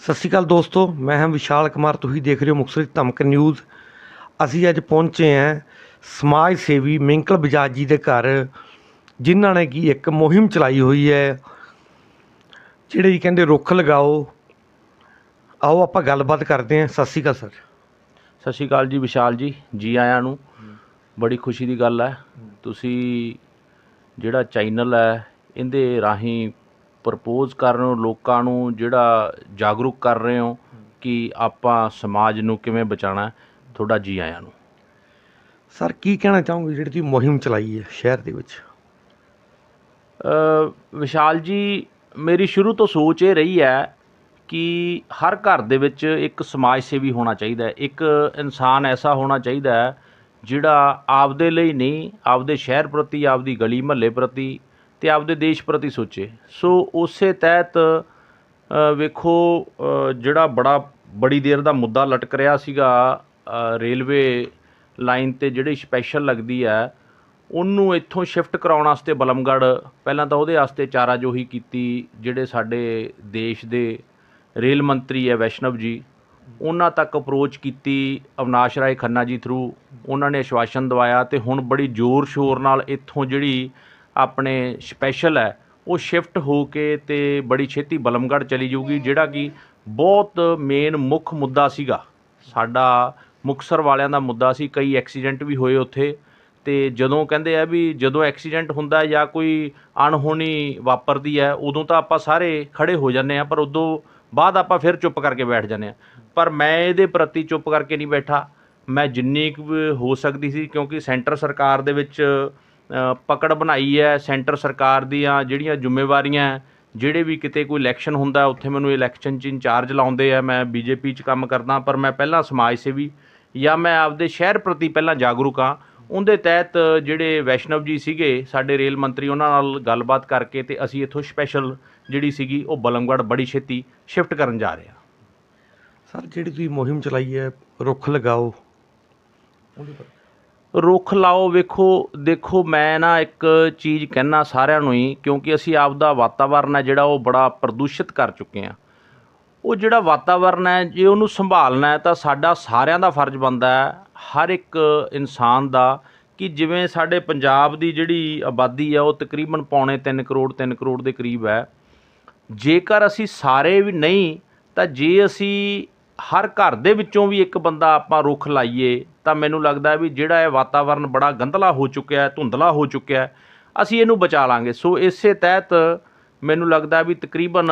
ਸਤਿ ਸ਼੍ਰੀ ਅਕਾਲ ਦੋਸਤੋ ਮੈਂ ਹਾਂ ਵਿਸ਼ਾਲ ਕੁਮਾਰ ਤੁਸੀਂ ਦੇਖ ਰਹੇ ਹੋ ਮੁਕਤਸਰ ਧਮਕ ਨਿਊਜ਼। ਅਸੀਂ ਅੱਜ ਪਹੁੰਚੇ ਹਾਂ ਸਮਾਜ ਸੇਵੀ ਮਿੰਕਲ ਬਜਾਜ ਜੀ ਦੇ ਘਰ ਜਿਨ੍ਹਾਂ ਨੇ ਕੀ ਇੱਕ ਮੁਹਿੰਮ ਚਲਾਈ ਹੋਈ ਹੈ ਜਿਹੜੇ ਜੀ ਕਹਿੰਦੇ ਰੁੱਖ ਲਗਾਓ। ਆਓ ਆਪਾਂ ਗੱਲਬਾਤ ਕਰਦੇ ਹਾਂ। ਸਤਿ ਸ਼੍ਰੀ ਅਕਾਲ ਸਰ। ਸਤਿ ਸ਼੍ਰੀ ਅਕਾਲ ਜੀ ਵਿਸ਼ਾਲ ਜੀ। ਜੀ ਆਇਆਂ ਨੂੰ। ਬੜੀ ਖੁਸ਼ੀ ਦੀ ਗੱਲ ਹੈ। ਤੁਸੀਂ ਜਿਹੜਾ ਚੈਨਲ ਹੈ ਇਹਦੇ ਰਾਹੀਂ ਪ੍ਰਪੋਜ਼ ਕਰ ਰਹੇ ਹੋ ਲੋਕਾਂ ਨੂੰ ਜਿਹੜਾ ਜਾਗਰੂਕ ਕਰ ਰਹੇ ਹੋ ਕਿ ਆਪਾਂ ਸਮਾਜ ਨੂੰ ਕਿਵੇਂ ਬਚਾਉਣਾ ਤੁਹਾਡਾ ਜੀ ਆਇਆਂ ਨੂੰ। ਸਰ ਕੀ ਕਹਿਣਾ ਚਾਹੋਗੇ ਜਿਹੜੀ ਤੁਸੀਂ ਮੁਹਿੰਮ ਚਲਾਈ ਹੈ ਸ਼ਹਿਰ ਦੇ ਵਿੱਚ? ਅ, ਵਿਸ਼ਾਲ ਜੀ ਮੇਰੀ ਸ਼ੁਰੂ ਤੋਂ ਸੋਚ ਇਹ ਰਹੀ ਹੈ ਕਿ ਹਰ ਘਰ ਦੇ ਵਿੱਚ ਇੱਕ ਸਮਾਜ ਸੇਵੀ ਹੋਣਾ ਚਾਹੀਦਾ ਹੈ ਇੱਕ ਇਨਸਾਨ ਐਸਾ ਹੋਣਾ ਚਾਹੀਦਾ ਹੈ ਜਿਹੜਾ ਆਪਦੇ ਲਈ ਨਹੀਂ ਆਪਦੇ ਸ਼ਹਿਰ ਪ੍ਰਤੀ ਆਪਦੀ ਗਲੀ ਮਹੱਲੇ ਪ੍ਰਤੀ ਅਤੇ ਆਪਦੇ ਦੇਸ਼ ਪ੍ਰਤੀ ਸੋਚੇ। ਸੋ ਉਸੇ ਤਹਿਤ ਵੇਖੋ ਜਿਹੜਾ ਬੜਾ, ਬੜੀ ਦੇਰ ਦਾ ਮੁੱਦਾ ਲਟਕ ਰਿਹਾ ਸੀਗਾ ਰੇਲਵੇ ਲਾਈਨ ਤੇ ਜਿਹੜੀ ਸਪੈਸ਼ਲ ਲੱਗਦੀ ਹੈ, ਉਹਨੂੰ ਇੱਥੋਂ ਸ਼ਿਫਟ ਕਰਾਉਣ ਵਾਸਤੇ ਬਲਮਗੜ੍ਹ, ਪਹਿਲਾਂ ਤਾਂ ਉਹਦੇ ਵਾਸਤੇ ਚਾਰਾਜੋਹੀ ਕੀਤੀ, ਜਿਹੜੇ ਸਾਡੇ ਦੇਸ਼ ਦੇ ਰੇਲ ਮੰਤਰੀ ਹੈ ਵੈਸ਼ਨਵ ਜੀ, ਉਹਨਾਂ ਤੱਕ ਅਪਰੋਚ ਕੀਤੀ, ਅਵਨਾਸ਼ ਰਾਏ ਖੰਨਾ ਜੀ ਥਰੂ ਉਹਨਾਂ ਨੇ ਆਸ਼ਵਾਸਨ ਦਵਾਇਆ ਤੇ ਹੁਣ ਬੜੀ ਜ਼ੋਰ ਸ਼ੋਰ ਨਾਲ ਇੱਥੋਂ ਜਿਹੜੀ ਆਪਣੇ ਸਪੈਸ਼ਲ ਹੈ, ਉਹ ਸ਼ਿਫਟ ਹੋ ਕੇ ਅਤੇ ਬੜੀ ਛੇਤੀ ਬਲਮਗੜ੍ਹ ਚਲੀ ਜਾਊਗੀ, ਜਿਹੜਾ ਕਿ ਬਹੁਤ ਮੇਨ ਮੁੱਖ ਮੁੱਦਾ ਸੀਗਾ। ਸਾਡਾ ਮੁਕਤਸਰ ਵਾਲਿਆਂ ਦਾ ਮੁੱਦਾ ਸੀ, ਕਈ ਐਕਸੀਡੈਂਟ ਵੀ ਹੋਏ ਉੱਥੇ। ਅਤੇ ਜਦੋਂ ਕਹਿੰਦੇ ਆ ਵੀ ਜਦੋਂ ਐਕਸੀਡੈਂਟ ਹੁੰਦਾ ਜਾਂ ਕੋਈ ਅਣਹੋਣੀ ਵਾਪਰਦੀ ਹੈ, ਉਦੋਂ ਤਾਂ ਆਪਾਂ ਸਾਰੇ ਖੜ੍ਹੇ ਹੋ ਜਾਂਦੇ ਹਾਂ, ਪਰ ਉਦੋਂ ਬਾਅਦ ਆਪਾਂ ਫਿਰ ਚੁੱਪ ਕਰਕੇ ਬੈਠ ਜਾਂਦੇ ਹਾਂ। ਪਰ ਮੈਂ ਇਹਦੇ ਪ੍ਰਤੀ ਚੁੱਪ ਕਰਕੇ ਨਹੀਂ ਬੈਠਾ। ਮੈਂ ਜਿੰਨੀ ਕੁ ਵੀ ਹੋ ਸਕਦੀ ਸੀ, ਕਿਉਂਕਿ ਸੈਂਟਰ ਸਰਕਾਰ ਦੇ ਵਿੱਚ ਪਕੜ ਬਣਾਈ ਹੈ ਸੈਂਟਰ ਸਰਕਾਰ ਦੀਆਂ ਜਿਹੜੀਆਂ ਜ਼ਿੰਮੇਵਾਰੀਆਂ ਜਿਹੜੇ ਵੀ ਕਿਤੇ ਕੋਈ ਇਲੈਕਸ਼ਨ ਹੁੰਦਾ ਉੱਥੇ ਮੈਨੂੰ ਇਲੈਕਸ਼ਨ 'ਚ ਇੰਚਾਰਜ ਲਾਉਂਦੇ ਆ, ਮੈਂ ਬੀ ਜੇ ਪੀ 'ਚ ਕੰਮ ਕਰਦਾ, ਪਰ ਮੈਂ ਪਹਿਲਾਂ ਸਮਾਜ ਸੇਵੀ ਜਾਂ ਮੈਂ ਆਪਦੇ ਸ਼ਹਿਰ ਪ੍ਰਤੀ ਪਹਿਲਾਂ ਜਾਗਰੂਕ ਹਾਂ। ਉਹਦੇ ਤਹਿਤ ਜਿਹੜੇ ਵੈਸ਼ਨਵ ਜੀ ਸੀਗੇ, ਸਾਡੇ ਰੇਲ ਮੰਤਰੀ, ਉਹਨਾਂ ਨਾਲ ਗੱਲਬਾਤ ਕਰਕੇ ਤੇ ਅਸੀਂ ਇੱਥੋਂ ਸਪੈਸ਼ਲ ਜਿਹੜੀ ਸੀਗੀ, ਉਹ ਬਲਮਗੜ੍ਹ ਬੜੀ ਛੇਤੀ ਸ਼ਿਫਟ ਕਰਨ ਜਾ ਰਹੇ ਹਾਂ। ਸਰ, ਜਿਹੜੀ ਤੁਸੀਂ ਮੁਹਿੰਮ ਚਲਾਈ ਹੈ, ਰੁੱਖ ਲਗਾਓ, ਉਹਦੇ ਪਰ ਰੁੱਖ ਲਾਓ, ਵੇਖੋ, ਦੇਖੋ, ਮੈਂ ਨਾ ਇੱਕ ਚੀਜ਼ ਕਹਿਣਾ ਸਾਰਿਆਂ ਨੂੰ ਹੀ, ਕਿਉਂਕਿ ਅਸੀਂ ਆਪਦਾ ਵਾਤਾਵਰਨ ਹੈ ਜਿਹੜਾ ਉਹ ਬੜਾ ਪ੍ਰਦੂਸ਼ਿਤ ਕਰ ਚੁੱਕੇ ਹਾਂ। ਉਹ ਜਿਹੜਾ ਵਾਤਾਵਰਨ ਹੈ, ਜੇ ਉਹਨੂੰ ਸੰਭਾਲਣਾ ਤਾਂ ਸਾਡਾ ਸਾਰਿਆਂ ਦਾ ਫਰਜ਼ ਬਣਦਾ ਹੈ, ਹਰ ਇੱਕ ਇਨਸਾਨ ਦਾ, ਕਿ ਜਿਵੇਂ ਸਾਡੇ ਪੰਜਾਬ ਦੀ ਜਿਹੜੀ ਆਬਾਦੀ ਹੈ, ਉਹ ਤਕਰੀਬਨ ਪੌਣੇ 3 ਕਰੋੜ 3 ਕਰੋੜ ਦੇ ਕਰੀਬ ਹੈ। ਜੇਕਰ ਅਸੀਂ ਸਾਰੇ ਵੀ ਨਹੀਂ, ਤਾਂ ਜੇ ਅਸੀਂ ਹਰ ਘਰ ਦੇ ਵਿੱਚੋਂ ਵੀ ਇੱਕ ਬੰਦਾ ਆਪਾਂ ਰੁੱਖ ਲਾਈਏ ਤਾਂ ਮੈਨੂੰ ਲੱਗਦਾ ਵੀ ਜਿਹੜਾ ਇਹ ਵਾਤਾਵਰਨ ਬੜਾ ਗੰਧਲਾ ਹੋ ਚੁੱਕਿਆ ਧੁੰਦਲਾ ਹੋ ਚੁੱਕਿਆ ਅਸੀਂ ਇਹਨੂੰ ਬਚਾ ਲਾਂਗੇ। ਸੋ ਇਸੇ ਤਹਿਤ ਮੈਨੂੰ ਲੱਗਦਾ ਵੀ ਤਕਰੀਬਨ